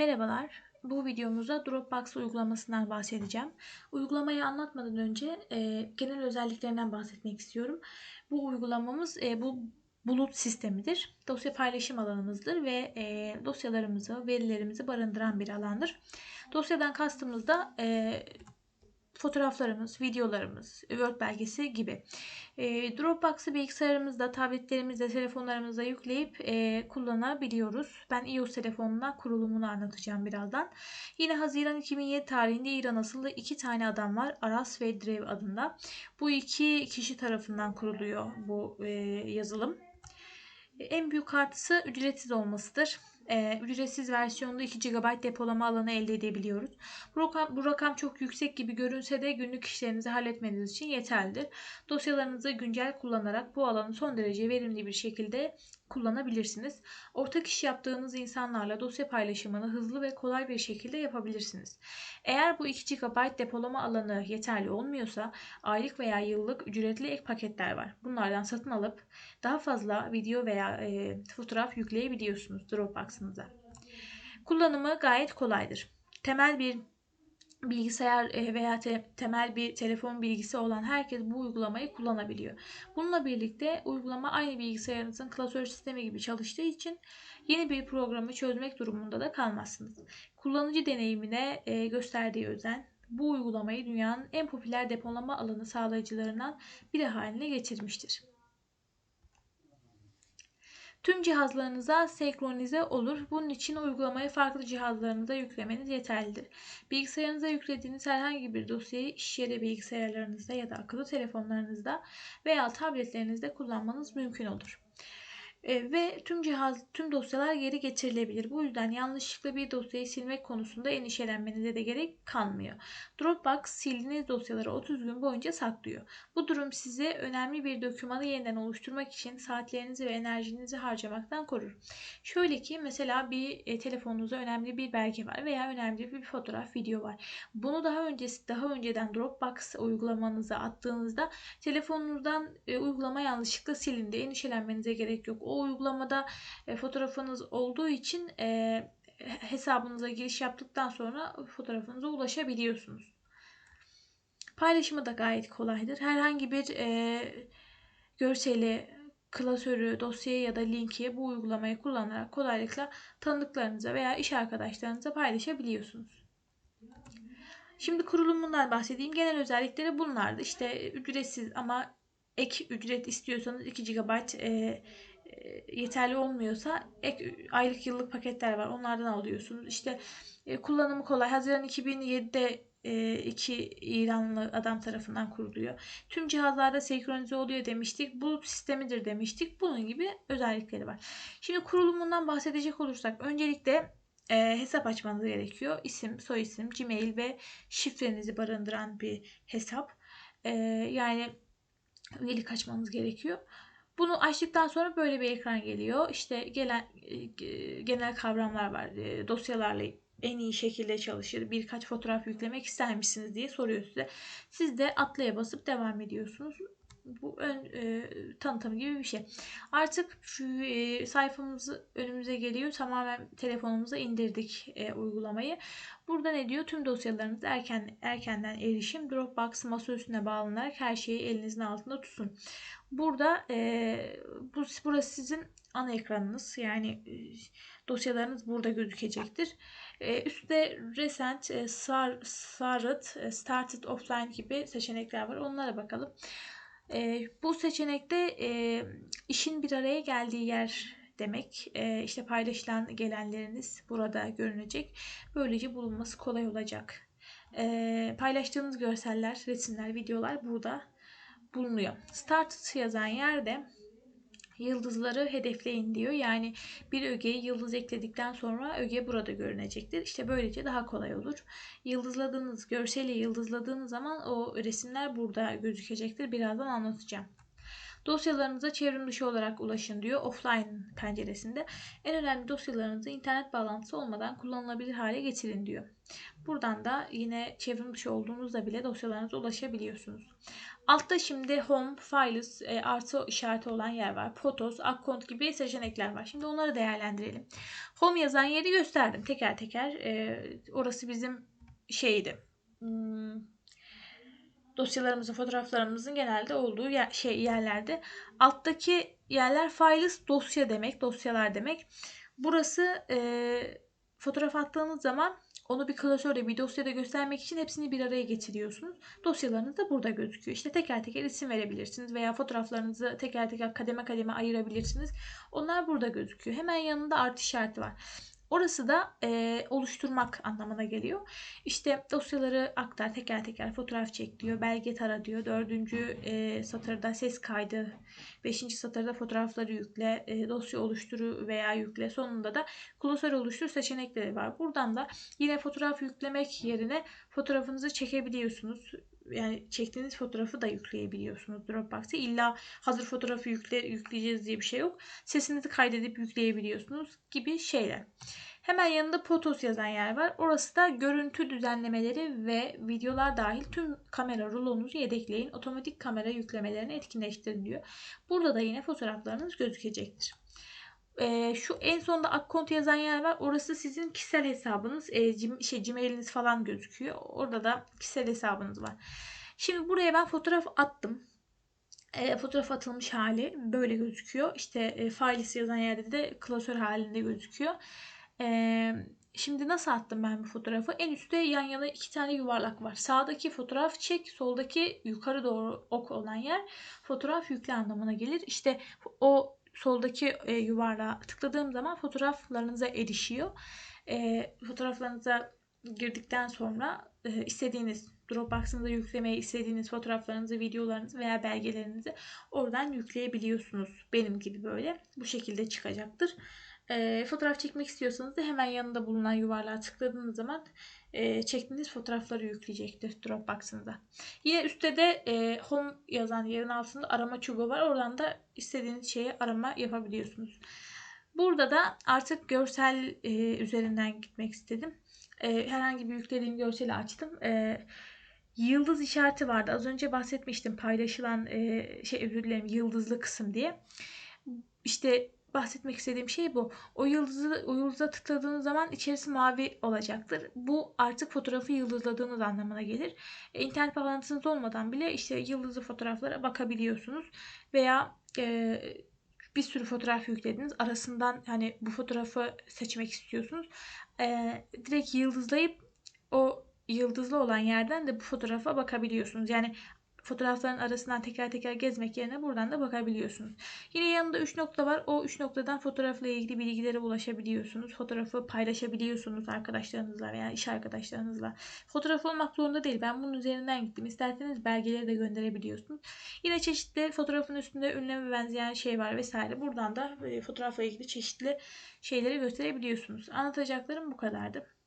Merhabalar. Bu videomuzda Dropbox uygulamasından bahsedeceğim. Uygulamayı anlatmadan önce e, genel özelliklerinden bahsetmek istiyorum. Bu uygulamamız e, bu bulut sistemidir. Dosya paylaşım alanımızdır ve e, dosyalarımızı, verilerimizi barındıran bir alandır. Dosyadan kastımız da e, fotoğraflarımız, videolarımız, Word belgesi gibi. E, Dropbox'ı bilgisayarımızda, tabletlerimizde, telefonlarımızda yükleyip e, kullanabiliyoruz. Ben iOS telefonundan kurulumunu anlatacağım birazdan. Yine Haziran 2007 tarihinde İran asıllı iki tane adam var. Aras ve Drev adında. Bu iki kişi tarafından kuruluyor bu e, yazılım. En büyük artısı ücretsiz olmasıdır e, ücretsiz versiyonda 2 GB depolama alanı elde edebiliyoruz. Bu rakam, bu rakam çok yüksek gibi görünse de günlük işlerinizi halletmeniz için yeterlidir. Dosyalarınızı güncel kullanarak bu alanı son derece verimli bir şekilde kullanabilirsiniz. Ortak iş yaptığınız insanlarla dosya paylaşımını hızlı ve kolay bir şekilde yapabilirsiniz. Eğer bu 2 GB depolama alanı yeterli olmuyorsa aylık veya yıllık ücretli ek paketler var. Bunlardan satın alıp daha fazla video veya e, fotoğraf yükleyebiliyorsunuz Dropbox'ınıza. Kullanımı gayet kolaydır. Temel bir bilgisayar e, veya te, temel bir telefon bilgisi olan herkes bu uygulamayı kullanabiliyor. Bununla birlikte uygulama aynı bilgisayarınızın klasör sistemi gibi çalıştığı için yeni bir programı çözmek durumunda da kalmazsınız. Kullanıcı deneyimine e, gösterdiği özen bu uygulamayı dünyanın en popüler depolama alanı sağlayıcılarından biri haline getirmiştir. Tüm cihazlarınıza senkronize olur. Bunun için uygulamayı farklı cihazlarınıza yüklemeniz yeterlidir. Bilgisayarınıza yüklediğiniz herhangi bir dosyayı iş yeri bilgisayarlarınızda ya da akıllı telefonlarınızda veya tabletlerinizde kullanmanız mümkün olur. E, ve tüm cihaz, tüm dosyalar geri getirilebilir. Bu yüzden yanlışlıkla bir dosyayı silmek konusunda endişelenmenize de gerek kalmıyor. Dropbox sildiğiniz dosyaları 30 gün boyunca saklıyor. Bu durum sizi önemli bir dokümanı yeniden oluşturmak için saatlerinizi ve enerjinizi harcamaktan korur. Şöyle ki mesela bir e, telefonunuzda önemli bir belge var veya önemli bir fotoğraf, video var. Bunu daha öncesi daha önceden Dropbox uygulamanıza attığınızda telefonunuzdan e, uygulama yanlışlıkla silindi. Endişelenmenize gerek yok o uygulamada e, fotoğrafınız olduğu için e, hesabınıza giriş yaptıktan sonra fotoğrafınıza ulaşabiliyorsunuz. Paylaşımı da gayet kolaydır. Herhangi bir e, görseli, klasörü, dosyayı ya da linki bu uygulamayı kullanarak kolaylıkla tanıdıklarınıza veya iş arkadaşlarınıza paylaşabiliyorsunuz. Şimdi kurulumundan bahsedeyim. Genel özellikleri bunlardı. İşte ücretsiz ama ek ücret istiyorsanız 2 GB e, yeterli olmuyorsa ek aylık yıllık paketler var. Onlardan alıyorsunuz. İşte e, kullanımı kolay. Haziran 2007'de e, iki İranlı adam tarafından kuruluyor. Tüm cihazlarda senkronize oluyor demiştik. Bulut sistemidir demiştik. Bunun gibi özellikleri var. Şimdi kurulumundan bahsedecek olursak öncelikle e, hesap açmanız gerekiyor. İsim, soyisim, Gmail ve şifrenizi barındıran bir hesap. E, yani üyelik açmanız gerekiyor. Bunu açtıktan sonra böyle bir ekran geliyor. İşte gelen e, genel kavramlar var. E, dosyalarla en iyi şekilde çalışır. Birkaç fotoğraf yüklemek ister misiniz diye soruyor size. Siz de atlaya basıp devam ediyorsunuz. Bu ön e, tanıtım gibi bir şey. Artık şu e, sayfamız önümüze geliyor. Tamamen telefonumuza indirdik e, uygulamayı. Burada ne diyor? Tüm dosyalarınız erken erkenden erişim Dropbox masaüstüne bağlanarak her şeyi elinizin altında tutun. Burada e, bu burası sizin ana ekranınız. Yani e, dosyalarınız burada gözükecektir. E, üstte Recent, e, Started, e, Started Offline gibi seçenekler var. Onlara bakalım. E, bu seçenekte e, işin bir araya geldiği yer demek. E, işte paylaşılan gelenleriniz burada görünecek. Böylece bulunması kolay olacak. E, paylaştığınız görseller, resimler, videolar burada bulunuyor. Start yazan yerde yıldızları hedefleyin diyor. Yani bir ögeye yıldız ekledikten sonra öge burada görünecektir. İşte böylece daha kolay olur. Yıldızladığınız, görseli yıldızladığınız zaman o resimler burada gözükecektir. Birazdan anlatacağım. Dosyalarınıza çevrim dışı olarak ulaşın diyor offline penceresinde. En önemli dosyalarınızı internet bağlantısı olmadan kullanılabilir hale getirin diyor. Buradan da yine çevrim dışı olduğunuzda bile dosyalarınıza ulaşabiliyorsunuz. Altta şimdi Home, Files, e, artı işareti olan yer var. Photos, Account gibi seçenekler var. Şimdi onları değerlendirelim. Home yazan yeri gösterdim teker teker. E, orası bizim şeydi. Hmm, dosyalarımızın, fotoğraflarımızın genelde olduğu yer, şey yerlerde. Alttaki yerler files dosya demek, dosyalar demek. Burası e, fotoğraf attığınız zaman onu bir klasörde bir dosyada göstermek için hepsini bir araya getiriyorsunuz. Dosyalarınız da burada gözüküyor. İşte teker teker isim verebilirsiniz veya fotoğraflarınızı teker teker kademe kademe ayırabilirsiniz. Onlar burada gözüküyor. Hemen yanında artı işareti var. Orası da e, oluşturmak anlamına geliyor. İşte dosyaları aktar, teker teker fotoğraf çek diyor, belge tara diyor. Dördüncü e, satırda ses kaydı, beşinci satırda fotoğrafları yükle, e, dosya oluşturu veya yükle. Sonunda da klasör oluştur seçenekleri var. Buradan da yine fotoğraf yüklemek yerine fotoğrafınızı çekebiliyorsunuz yani çektiğiniz fotoğrafı da yükleyebiliyorsunuz Dropbox'a. İlla hazır fotoğrafı yükle, yükleyeceğiz diye bir şey yok. Sesinizi kaydedip yükleyebiliyorsunuz gibi şeyler. Hemen yanında Potos yazan yer var. Orası da görüntü düzenlemeleri ve videolar dahil tüm kamera rulonuzu yedekleyin. Otomatik kamera yüklemelerini etkinleştirin diyor. Burada da yine fotoğraflarınız gözükecektir. E, şu en sonda account yazan yer var. Orası sizin kişisel hesabınız. E, cim, şey, Gmail'iniz falan gözüküyor. Orada da kişisel hesabınız var. Şimdi buraya ben fotoğraf attım. E, fotoğraf atılmış hali böyle gözüküyor. İşte e, files yazan yerde de klasör halinde gözüküyor. E, şimdi nasıl attım ben bu fotoğrafı? En üstte yan yana iki tane yuvarlak var. Sağdaki fotoğraf çek, soldaki yukarı doğru ok olan yer fotoğraf yükle anlamına gelir. İşte o soldaki e, yuvarlağa tıkladığım zaman fotoğraflarınıza erişiyor. E, fotoğraflarınıza girdikten sonra e, istediğiniz Dropbox'ınıza yüklemeyi istediğiniz fotoğraflarınızı, videolarınızı veya belgelerinizi oradan yükleyebiliyorsunuz. Benim gibi böyle bu şekilde çıkacaktır. E, fotoğraf çekmek istiyorsanız da hemen yanında bulunan yuvarlığa tıkladığınız zaman e, çektiğiniz fotoğrafları yükleyecektir Dropbox'ınıza. Yine üstte de e, Home yazan yerin altında arama çubuğu var. Oradan da istediğiniz şeyi arama yapabiliyorsunuz. Burada da artık görsel e, üzerinden gitmek istedim. Herhangi bir yüklediğim görseli açtım. Yıldız işareti vardı. Az önce bahsetmiştim paylaşılan e, şey özür dilerim yıldızlı kısım diye. İşte bahsetmek istediğim şey bu. O yıldızı o yıldıza tıkladığınız zaman içerisi mavi olacaktır. Bu artık fotoğrafı yıldızladığınız anlamına gelir. E, internet bağlantınız olmadan bile işte yıldızlı fotoğraflara bakabiliyorsunuz veya e, bir sürü fotoğraf yüklediniz. Arasından hani bu fotoğrafı seçmek istiyorsunuz. E, direkt yıldızlayıp o yıldızlı olan yerden de bu fotoğrafa bakabiliyorsunuz. Yani fotoğrafların arasından teker teker gezmek yerine buradan da bakabiliyorsunuz. Yine yanında 3 nokta var. O 3 noktadan fotoğrafla ilgili bilgilere ulaşabiliyorsunuz. Fotoğrafı paylaşabiliyorsunuz arkadaşlarınızla veya iş arkadaşlarınızla. Fotoğraf olmak zorunda değil. Ben bunun üzerinden gittim. İsterseniz belgeleri de gönderebiliyorsunuz. Yine çeşitli fotoğrafın üstünde ünleme benzeyen şey var vesaire. Buradan da fotoğrafla ilgili çeşitli şeyleri gösterebiliyorsunuz. Anlatacaklarım bu kadardı.